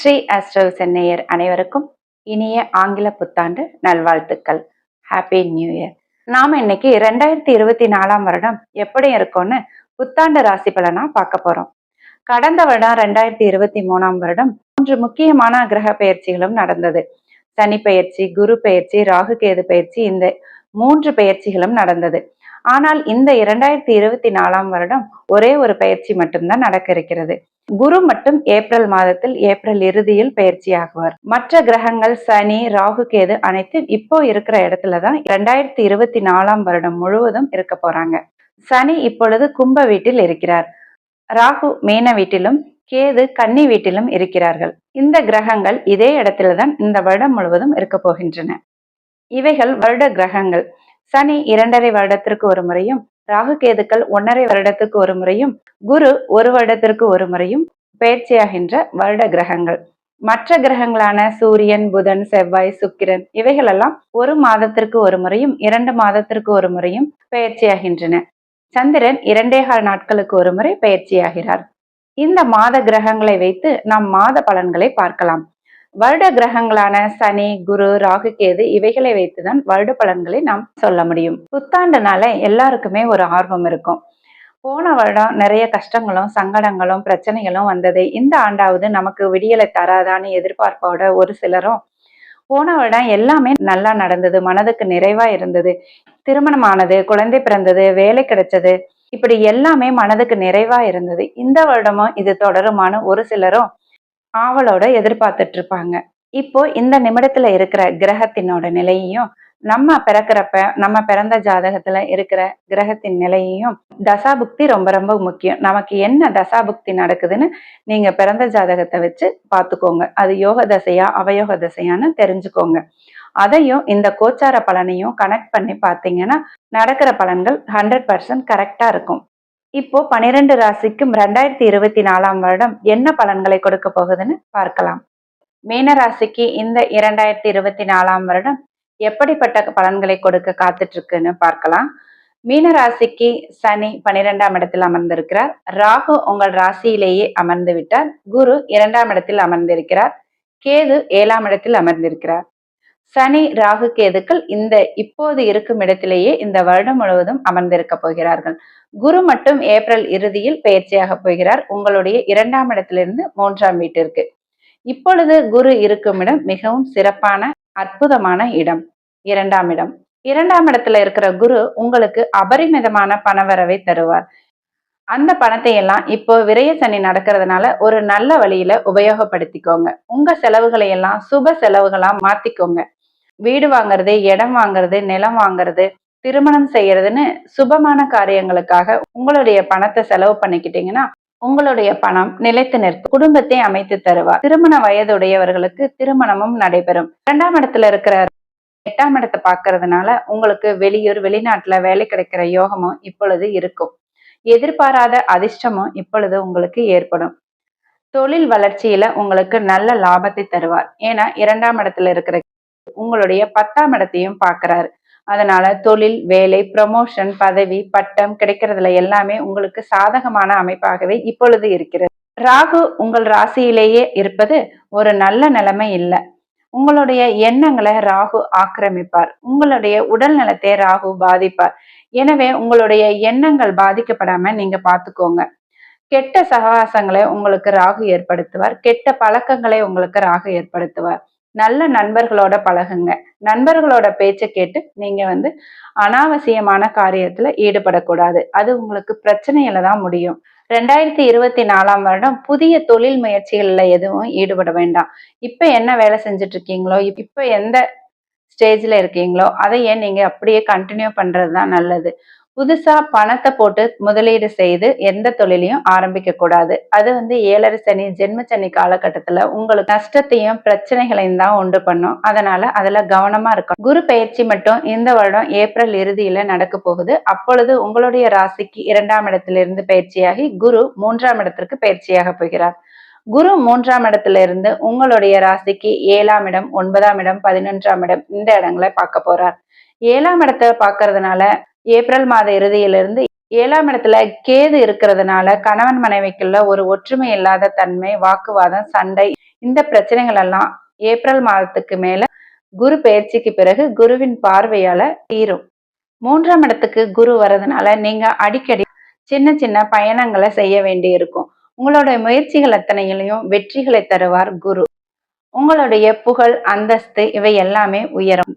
Sri astro சென்னையர் அனைவருக்கும் இனிய ஆங்கில புத்தாண்டு நல்வாழ்த்துக்கள். ஹாப்பி நியூ இயர் நாம இன்னைக்கு ரெண்டாயிரத்தி இருபத்தி நாலாம் வருடம் எப்படி இருக்கும்னு புத்தாண்டு ராசி பலனா பார்க்க போறோம். கடந்த வருடம் ரெண்டாயிரத்தி இருபத்தி மூணாம் வருடம் மூன்று முக்கியமான கிரக பயிற்சிகளும் நடந்தது. சனி பயிற்சி குரு பெயர்ச்சி ராகு கேது பயிற்சி இந்த மூன்று பயிற்சிகளும் நடந்தது. ஆனால் இந்த இரண்டாயிரத்தி இருபத்தி நாலாம் வருடம் ஒரே ஒரு பயிற்சி மட்டும்தான் நடக்க இருக்கிறது. குரு மட்டும் ஏப்ரல் மாதத்தில் ஏப்ரல் இறுதியில் பயிற்சி ஆகுவார். மற்ற கிரகங்கள் சனி ராகு கேது அனைத்தும் இப்போ இருக்கிற இடத்துலதான் இரண்டாயிரத்தி இருபத்தி நாலாம் வருடம் முழுவதும் இருக்க போறாங்க. சனி இப்பொழுது கும்ப வீட்டில் இருக்கிறார். ராகு மீன வீட்டிலும் கேது கன்னி வீட்டிலும் இருக்கிறார்கள். இந்த கிரகங்கள் இதே இடத்தில்தான் இந்த வருடம் முழுவதும் இருக்க போகின்றன. இவைகள் வருட கிரகங்கள். சனி இரண்டரை வருடத்திற்கு ஒரு முறையும் ராகு கேதுக்கள் ஒன்னரை வருடத்துக்கு ஒரு முறையும் குரு ஒரு வருடத்திற்கு ஒரு முறையும் பயிற்சியாகின்ற வருட கிரகங்கள். மற்ற கிரகங்களான சூரியன் புதன் செவ்வாய் சுக்கிரன் இவைகளெல்லாம் ஒரு மாதத்திற்கு ஒரு முறையும் இரண்டு மாதத்திற்கு ஒரு முறையும் பயிற்சியாகின்றன. சந்திரன் இரண்டே கால் நாட்களுக்கு ஒரு முறை பயிற்சியாகிறார். இந்த மாத கிரகங்களை வைத்து நாம் மாத பலன்களை பார்க்கலாம். வருட கிரகங்களான சனி குரு ராகு கேது இவைகளை வைத்துதான் வருட பலன்களை நாம் சொல்ல முடியும். புத்தாண்டுனால எல்லாருக்குமே ஒரு ஆர்வம் இருக்கும். போன வருடம் நிறைய கஷ்டங்களும் சங்கடங்களும் பிரச்சனைகளும் வந்தது. இந்த ஆண்டாவது நமக்கு விடியலை தராதான்னு எதிர்பார்ப்போட ஒரு சிலரும் போன வருடம் எல்லாமே நல்லா நடந்தது மனதுக்கு நிறைவா இருந்தது. திருமணமானது குழந்தை பிறந்தது வேலை கிடைச்சது. இப்படி எல்லாமே மனதுக்கு நிறைவா இருந்தது. இந்த வருடமும் இது தொடருமான ஒரு சிலரும் ஆவலோட எதிர்பார்த்துட்டு இருப்பாங்க இப்போ இந்த நிமிடத்துல இருக்கிற கிரகத்தினோட நிலையையும் நம்ம பிறக்கிறப்ப நம்ம பிறந்த ஜாதகத்துல இருக்கிற கிரகத்தின் நிலையையும் தசாபுக்தி ரொம்ப ரொம்ப முக்கியம். நமக்கு என்ன தசாபுக்தி நடக்குதுன்னு நீங்க பிறந்த ஜாதகத்தை வச்சு பார்த்துக்கோங்க. அது யோக தசையா அவயோக தசையான்னு தெரிஞ்சுக்கோங்க. அதையும் இந்த கோச்சார பலனையும் கனெக்ட் பண்ணி பார்த்தீங்கன்னா நடக்கிற பலன்கள் ஹண்ட்ரட் பர்சன்ட் கரெக்டா இருக்கும். இப்போ பனிரெண்டு ராசிக்கும் ரெண்டாயிரத்தி இருபத்தி நாலாம் வருடம் என்ன பலன்களை கொடுக்க போகுதுன்னு பார்க்கலாம். மீன ராசிக்கு இந்த இரண்டாயிரத்தி இருபத்தி நாலாம் வருடம் எப்படிப்பட்ட பலன்களை கொடுக்க காத்துட்டு இருக்குன்னு பார்க்கலாம். மீன ராசிக்கு சனி பனிரெண்டாம் இடத்தில் அமர்ந்திருக்கிறார். ராகு உங்கள் ராசியிலேயே அமர்ந்து விட்டார் குரு இரண்டாம் இடத்தில் அமர்ந்திருக்கிறார். கேது ஏழாம் இடத்தில் அமர்ந்திருக்கிறார். சனி ராகு கேதுக்கள் இந்த இப்போது இருக்கும் இடத்திலேயே இந்த வருடம் முழுவதும் அமர்ந்திருக்க போகிறார்கள். குரு மட்டும் ஏப்ரல் இறுதியில் பயிற்சியாக போகிறார். உங்களுடைய இரண்டாம் இடத்திலிருந்து மூன்றாம் வீட்டிற்கு. இப்பொழுது குரு இருக்கும் இடம் மிகவும் சிறப்பான அற்புதமான இடம். இரண்டாம் இடம். இரண்டாம் இடத்துல இருக்கிற குரு உங்களுக்கு அபரிமிதமான பணவரவை தருவார். அந்த பணத்தை எல்லாம் இப்போ விரய சனி நடக்கிறதுனால ஒரு நல்ல வழியில உபயோகப்படுத்திக்கோங்க. உங்க செலவுகளை எல்லாம் சுப செலவுகளா மாத்திக்கோங்க. வீடு வாங்குறது இடம் வாங்குறது நிலம் வாங்குறது திருமணம் செய்யறதுன்னு சுபமான காரியங்களுக்காக உங்களுடைய பணத்தை செலவு பண்ணிக்கிட்டீங்கன்னா உங்களுடைய பணம் நிலைத்து நிற்கும். குடும்பத்தை அமைத்து தருவார். திருமண வயதுடையவர்களுக்கு திருமணமும் நடைபெறும். இரண்டாம் இடத்துல இருக்கிற எட்டாம் இடத்தை பாக்குறதுனால உங்களுக்கு வெளியூர் வெளிநாட்டுல வேலை கிடைக்கிற யோகமும் இப்பொழுது இருக்கும். எதிர்பாராத அதிர்ஷ்டமும் இப்பொழுது உங்களுக்கு ஏற்படும். தொழில் வளர்ச்சியில உங்களுக்கு நல்ல லாபத்தை தருவார். ஏன்னா இரண்டாம் இடத்துல இருக்கிற உங்களுடைய பத்தாம் இடத்தையும் பாக்குறாரு அதனால தொழில் வேலை ப்ரமோஷன் பதவி பட்டம் கிடைக்கிறதுல எல்லாமே உங்களுக்கு சாதகமான அமைப்பாகவே இப்பொழுது இருக்கிறது. ராகு உங்கள் ராசியிலேயே இருப்பது ஒரு நல்ல நிலைமை இல்லை. உங்களுடைய எண்ணங்களை ராகு ஆக்கிரமிப்பார். உங்களுடைய உடல் நலத்தை ராகு பாதிப்பார். எனவே உங்களுடைய எண்ணங்கள் பாதிக்கப்படாம நீங்க பாத்துக்கோங்க கெட்ட சகவாசங்களை உங்களுக்கு ராகு ஏற்படுத்துவார். கெட்ட பழக்கங்களை உங்களுக்கு ராகு ஏற்படுத்துவார். நல்ல நண்பர்களோட பழகுங்க. நண்பர்களோட பேச்சை கேட்டு நீங்க வந்து அனாவசியமான காரியத்துல ஈடுபடக்கூடாது. அது உங்களுக்கு பிரச்சனையில தான் முடியும். ரெண்டாயிரத்தி இருபத்தி நாலாம் வருடம் புதிய தொழில் முயற்சிகள்ல எதுவும் ஈடுபட வேண்டாம். இப்ப என்ன வேலை செஞ்சுட்டு இருக்கீங்களோ இப்ப எந்த ஸ்டேஜ்ல இருக்கீங்களோ அதை ஏன் நீங்க அப்படியே கண்டினியூ பண்றது தான் நல்லது. புதுசா பணத்தை போட்டு முதலீடு செய்து எந்த தொழிலையும் ஆரம்பிக்க கூடாது. அது வந்து ஏழரை சனி ஜென்ம சனி காலகட்டத்துல உங்களுக்கு நஷ்டத்தையும் பிரச்சனைகளையும் தான் உண்டு பண்ணும். அதனால அதுல கவனமா இருக்கும் குரு பயிற்சி மட்டும் இந்த வருடம் ஏப்ரல் இறுதியில நடக்க போகுது. அப்பொழுது உங்களுடைய ராசிக்கு இரண்டாம் இடத்திலிருந்து பயிற்சியாகி குரு மூன்றாம் இடத்திற்கு பயிற்சியாக போகிறார். குரு மூன்றாம் இடத்துல இருந்து உங்களுடைய ராசிக்கு ஏழாம் இடம் ஒன்பதாம் இடம் பதினொன்றாம் இடம் இந்த இடங்களை பார்க்க போறார். ஏழாம் இடத்தை பாக்குறதுனால ஏப்ரல் மாத இறுதியிலிருந்து ஏழாம் இடத்துல கேது இருக்கிறதுனால கணவன் மனைவிக்குள்ள ஒரு ஒற்றுமை இல்லாத தன்மை வாக்குவாதம் சண்டை இந்த பிரச்சனைகள் எல்லாம் ஏப்ரல் மாதத்துக்கு மேல குரு பெயர்ச்சிக்கு பிறகு குருவின் பார்வையால தீரும். மூன்றாம் இடத்துக்கு குரு வர்றதுனால நீங்க அடிக்கடி சின்ன சின்ன பயணங்களை செய்ய வேண்டி இருக்கும் உங்களுடைய முயற்சிகள் அத்தனையிலையும் வெற்றிகளை தருவார் குரு. உங்களுடைய புகழ் அந்தஸ்து இவை எல்லாமே உயரும்.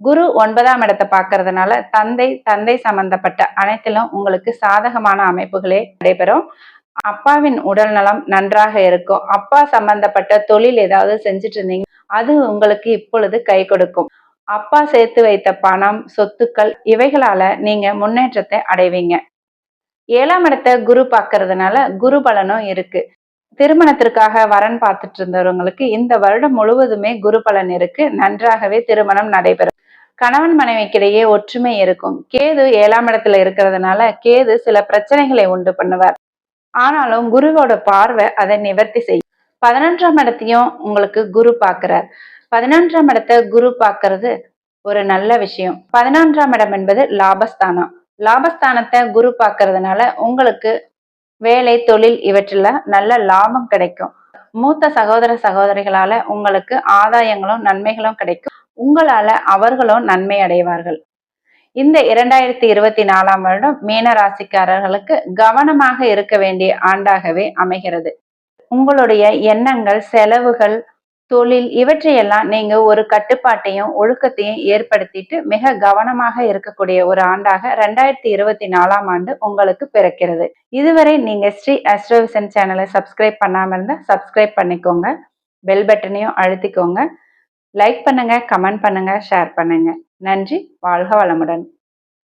குரு ஒன்பதாம் இடத்தை பார்க்கறதுனால தந்தை தந்தை சம்பந்தப்பட்ட அனைத்திலும் உங்களுக்கு சாதகமான அமைப்புகளே நடைபெறும். அப்பாவின் உடல் நலம் நன்றாக இருக்கும். அப்பா சம்பந்தப்பட்ட தொழில் ஏதாவது செஞ்சுட்டு இருந்தீங்க அது உங்களுக்கு இப்பொழுது கை கொடுக்கும். அப்பா சேர்த்து வைத்த பணம் சொத்துக்கள் இவைகளால நீங்க முன்னேற்றத்தை அடைவீங்க. ஏழாம் இடத்தை குரு பார்க்கறதுனால குரு பலனும் இருக்கு. திருமணத்திற்காக வரன் பார்த்துட்டு இருந்தவங்களுக்கு இந்த வருடம் முழுவதுமே குரு பலன் இருக்கு. நன்றாகவே திருமணம் நடைபெறும். கணவன் மனைவிக்கிடையே ஒற்றுமை இருக்கும். கேது ஏழாம் இடத்துல இருக்கிறதுனால கேது சில பிரச்சனைகளை உண்டு பண்ணுவார். ஆனாலும் குருவோட பார்வை அதை நிவர்த்தி செய்யும். பதினொன்றாம் இடத்தையும் உங்களுக்கு குரு பார்க்கிறார். பதினொன்றாம் இடத்தை குரு பார்க்கறது ஒரு நல்ல விஷயம். பதினொன்றாம் இடம் என்பது லாபஸ்தானம். லாபஸ்தானத்தை குரு பார்க்கறதுனால உங்களுக்கு வேலை தொழில் இவற்றில் நல்ல லாபம் கிடைக்கும். மூத்த சகோதர சகோதரிகளால உங்களுக்கு ஆதாயங்களும் நன்மைகளும் கிடைக்கும். உங்களால அவர்களும் நன்மை அடைவார்கள். இந்த இரண்டாயிரத்தி இருபத்தி நாலாம் வருடம் மீன ராசிக்காரர்களுக்கு கவனமாக இருக்க வேண்டிய ஆண்டாகவே அமைகிறது. உங்களுடைய எண்ணங்கள் செலவுகள் தொழில் இவற்றையெல்லாம் நீங்க ஒரு கட்டுப்பாட்டையும் ஒழுக்கத்தையும் ஏற்படுத்திட்டு மிக கவனமாக இருக்கக்கூடிய ஒரு ஆண்டாக ரெண்டாயிரத்தி இருபத்தி நாலாம் ஆண்டு உங்களுக்கு பிறக்கிறது. இதுவரை நீங்க ஸ்ரீ அஸ்ட்ரோவிசன் சேனலை சப்ஸ்கிரைப் பண்ணாம இருந்தா சப்ஸ்கிரைப் பண்ணிக்கோங்க. பெல் பட்டனையும் அழுத்திக்கோங்க. லைக் பண்ணுங்க கமெண்ட் பண்ணுங்க ஷேர் பண்ணுங்க. நன்றி வாழ்க வளமுடன்.